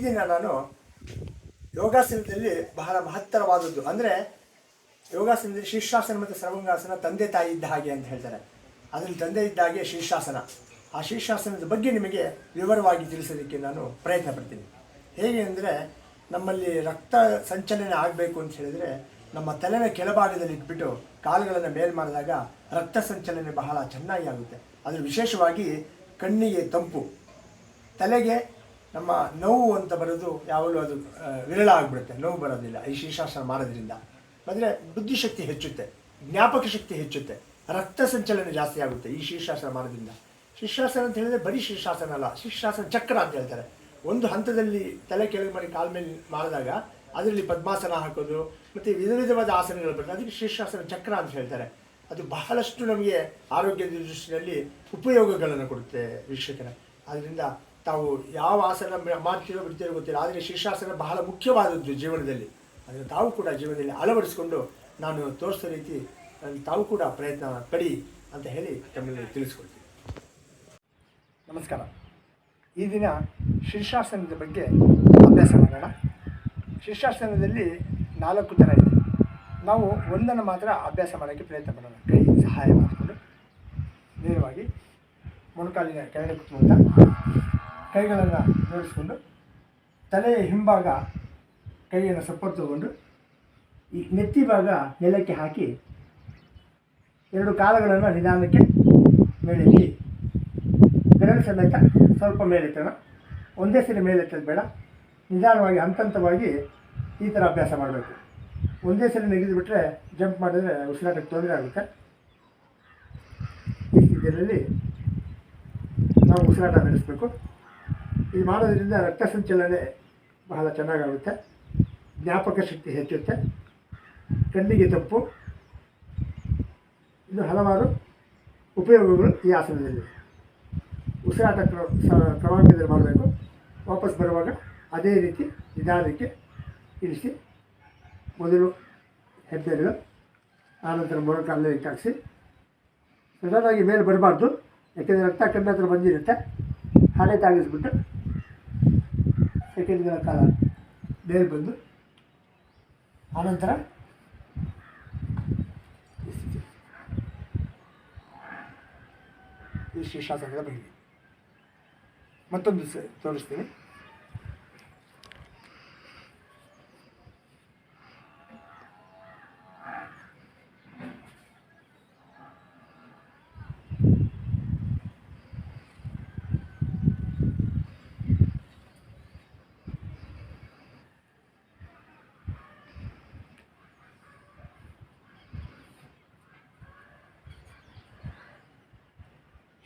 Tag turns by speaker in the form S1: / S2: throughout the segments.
S1: ನಾನು ಯೋಗಾಸನದಲ್ಲಿ ಬಹಳ ಮಹತ್ತರವಾದದ್ದು. ಅಂದರೆ ಯೋಗಾಸನದಲ್ಲಿ ಶೀರ್ಷಾಸನ ಮತ್ತು ಸರ್ವಂಗಾಸನ ತಂದೆ ತಾಯಿ ಇದ್ದ ಹಾಗೆ ಅಂತ ಹೇಳ್ತಾರೆ. ಅದರಲ್ಲಿ ತಂದೆ ಇದ್ದ ಹಾಗೆ ಶೀರ್ಷಾಸನ. ಆ ಶೀರ್ಷಾಸನದ ಬಗ್ಗೆ ನಿಮಗೆ ವಿವರವಾಗಿ ತಿಳಿಸೋದಕ್ಕೆ ನಾನು ಪ್ರಯತ್ನ ಪಡ್ತೀನಿ. ಹೇಗೆ ಅಂದರೆ ನಮ್ಮಲ್ಲಿ ರಕ್ತ ಸಂಚಲನೆ ಆಗಬೇಕು ಅಂತ ಹೇಳಿದರೆ ನಮ್ಮ ತಲೆನ ಕೆಳಭಾಗದಲ್ಲಿ ಇಟ್ಬಿಟ್ಟು ಕಾಲುಗಳನ್ನು ಮೇಲ್ ಮಾಡಿದಾಗ ರಕ್ತ ಸಂಚಲನೆ ಬಹಳ ಚೆನ್ನಾಗಿ ಆಗುತ್ತೆ. ಅದು ವಿಶೇಷವಾಗಿ ಕಣ್ಣಿಗೆ ತಂಪು. ತಲೆಗೆ ನಮ್ಮ ನೋವು ಅಂತ ಬರೋದು ಯಾವಾಗಲೂ ಅದು ವಿರಳ ಆಗಿಬಿಡುತ್ತೆ. ನೋವು ಬರೋದಿಲ್ಲ. ಈ ಶೀರ್ಷಾಸನ ಮಾಡೋದ್ರಿಂದ. ಅಂದರೆ ಬುದ್ಧಿಶಕ್ತಿ ಹೆಚ್ಚುತ್ತೆ. ಜ್ಞಾಪಕ ಶಕ್ತಿ ಹೆಚ್ಚುತ್ತೆ. ರಕ್ತ ಸಂಚಲನ ಜಾಸ್ತಿ ಆಗುತ್ತೆ ಈ ಶೀರ್ಷಾಸನ ಮಾಡೋದ್ರಿಂದ. ಶೀರ್ಷಾಸನ ಅಂತ ಹೇಳಿದ್ರೆ ಬರೀ ಶೀರ್ಷಾಸನ ಅಲ್ಲ ಶೀರ್ಷಾಸನ ಚಕ್ರ ಅಂತ ಹೇಳ್ತಾರೆ. ಒಂದು ಹಂತದಲ್ಲಿ ತಲೆ ಕೆಳಗೆ ಮಾಡಿ ಕಾಲ್ ಮೇಲೆ ಮಾಡಿದಾಗ ಅದರಲ್ಲಿ ಪದ್ಮಾಸನ ಹಾಕೋದು, ಮತ್ತು ವಿಧ ವಿಧವಾದ ಆಸನಗಳು ಬರ್ತದೆ. ಅದಕ್ಕೆ ಶೀರ್ಷಾಸನ ಚಕ್ರ ಅಂತ ಹೇಳ್ತಾರೆ. ಅದು ಬಹಳಷ್ಟು ನಮಗೆ ಆರೋಗ್ಯದ ದೃಷ್ಟಿಯಲ್ಲಿ ಉಪಯೋಗಗಳನ್ನು ಕೊಡುತ್ತೆ ವೀಕ್ಷಕರ. ಆದ್ದರಿಂದ ತಾವು ಯಾವ ಆಸನ ಮಾಡ್ತೀರೋ ಬಿಡ್ತೀರೋ ಗೊತ್ತಿಲ್ಲ. ಆದರೆ ಶೀರ್ಷಾಸನ ಬಹಳ ಮುಖ್ಯವಾದದ್ದು ಜೀವನದಲ್ಲಿ. ಅದನ್ನು ತಾವು ಕೂಡ ಜೀವನದಲ್ಲಿ ಅಳವಡಿಸಿಕೊಂಡು ನಾನು ತೋರಿಸೋ ರೀತಿ ತಾವು ಕೂಡ ಪ್ರಯತ್ನ ಪಡಿ ಅಂತ ಹೇಳಿ ತಮ್ಮಲ್ಲಿ ತಿಳಿಸ್ಕೊಳ್ತೀನಿ ನಮಸ್ಕಾರ. ಈ ದಿನ ಶೀರ್ಷಾಸನದ ಬಗ್ಗೆ ಅಭ್ಯಾಸ ಮಾಡೋಣ. ಶೀರ್ಷಾಸನದಲ್ಲಿ ನಾಲ್ಕು ಥರ ಇದೆ. ನಾವು ಒಂದನ್ನು ಮಾತ್ರ ಅಭ್ಯಾಸ ಮಾಡೋಕ್ಕೆ ಪ್ರಯತ್ನ ಮಾಡೋಣ. ಕೈ ಸಹಾಯ ಮಾಡಿಕೊಂಡು. ನೇರವಾಗಿ ಮೊಣಕಾಲಿನ ಕೆಳಗೆ ಕುತ್ಕೊಂಡ ಕೈಗಳನ್ನು ಜೋಡಿಸ್ಕೊಂಡು ತಲೆಯ ಹಿಂಭಾಗ ಕೈಯನ್ನು ಸಪೋರ್ಟ್ ತಗೊಂಡು ಈ ನೆತ್ತಿ ಭಾಗ ನೆಲಕ್ಕೆ ಹಾಕಿ ಎರಡು ಕಾಲುಗಳನ್ನು ನಿಧಾನಕ್ಕೆ ಮೇಲೆತ್ತಿ ಬೆರಳು ಸಮೇತ ಸ್ವಲ್ಪ ಮೇಲೆತ್ತೋಣ ಒಂದೇ ಸರಿ ಮೇಲೆತ್ತದ ಬೇಡ. ನಿಧಾನವಾಗಿ ಹಂತ ಹಂತವಾಗಿ ಈ ಥರ ಅಭ್ಯಾಸ ಮಾಡಬೇಕು. ಒಂದೇ ಸರಿ ನೆಗೆದುಬಿಟ್ರೆ ಜಂಪ್ ಮಾಡಿದ್ರೆ ಉಸಿರಾಟಕ್ಕೆ ತೊಂದರೆ ಆಗುತ್ತೆ. ಈ ಸ್ಥಿತಿಯಲ್ಲಿ ನಾವು ಉಸಿರಾಟ ನಡೆಸಬೇಕು. ಇದು ಮಾಡೋದ್ರಿಂದ ರಕ್ತ ಸಂಚಲನೆ ಬಹಳ ಚೆನ್ನಾಗಾಗುತ್ತೆ. ಜ್ಞಾಪಕ ಶಕ್ತಿ ಹೆಚ್ಚುತ್ತೆ. ಕಣ್ಣಿಗೆ ತಪ್ಪು ಇನ್ನು ಹಲವಾರು ಉಪಯೋಗಗಳು ಈ ಆಸನದಲ್ಲಿ. ಉಸಿರಾಟ ಕ್ರಮಾಂಕದಲ್ಲಿ ಮಾಡಬೇಕು. ವಾಪಸ್ ಬರುವಾಗ ಅದೇ ರೀತಿ ನಿಧಾನಕ್ಕೆ ಇಳಿಸಿ ಮೊದಲು ಹೆಬ್ಬೆರಳು, ಆನಂತರ ಮೊಣಕಾಲಲ್ಲಿ ಇಟ್ಟಾಕಿಸಿ. ಸಡನ್ನಾಗಿ ಮೇಲೆ ಬರಬಾರ್ದು. ಯಾಕೆಂದರೆ ರಕ್ತ ಕಣ್ಣ ಹತ್ರ ಬಂದಿರುತ್ತೆ. ಹಾಗೆ ತಾಗಿಸ್ಬಿಟ್ಟು ಸೆಕೆಂಡ್ಗಳ ಕಾಲ ಮೇಲೆ ಬಂದು ಆನಂತರ ಈ ಸ್ಥಿತಿ. ಈ ಶೀರ್ಷಾಸನದ ಬಗ್ಗೆ ಮತ್ತೊಂದು ಸ ತೋರಿಸ್ತೀನಿ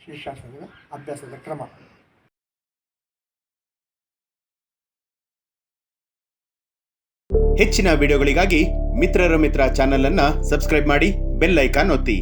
S1: ಶೀರ್ಷಾಸನದ ಅಭ್ಯಾಸದ ಕ್ರಮ.
S2: ಹೆಚ್ಚಿನ ವಿಡಿಯೋಗಳಿಗಾಗಿ ಮಿತ್ರರ ಮಿತ್ರ ಚಾನೆಲ್ ಅನ್ನ ಸಬ್ಸ್ಕ್ರೈಬ್ ಮಾಡಿ ಬೆಲ್ ಐಕಾನ್ ಒತ್ತಿ.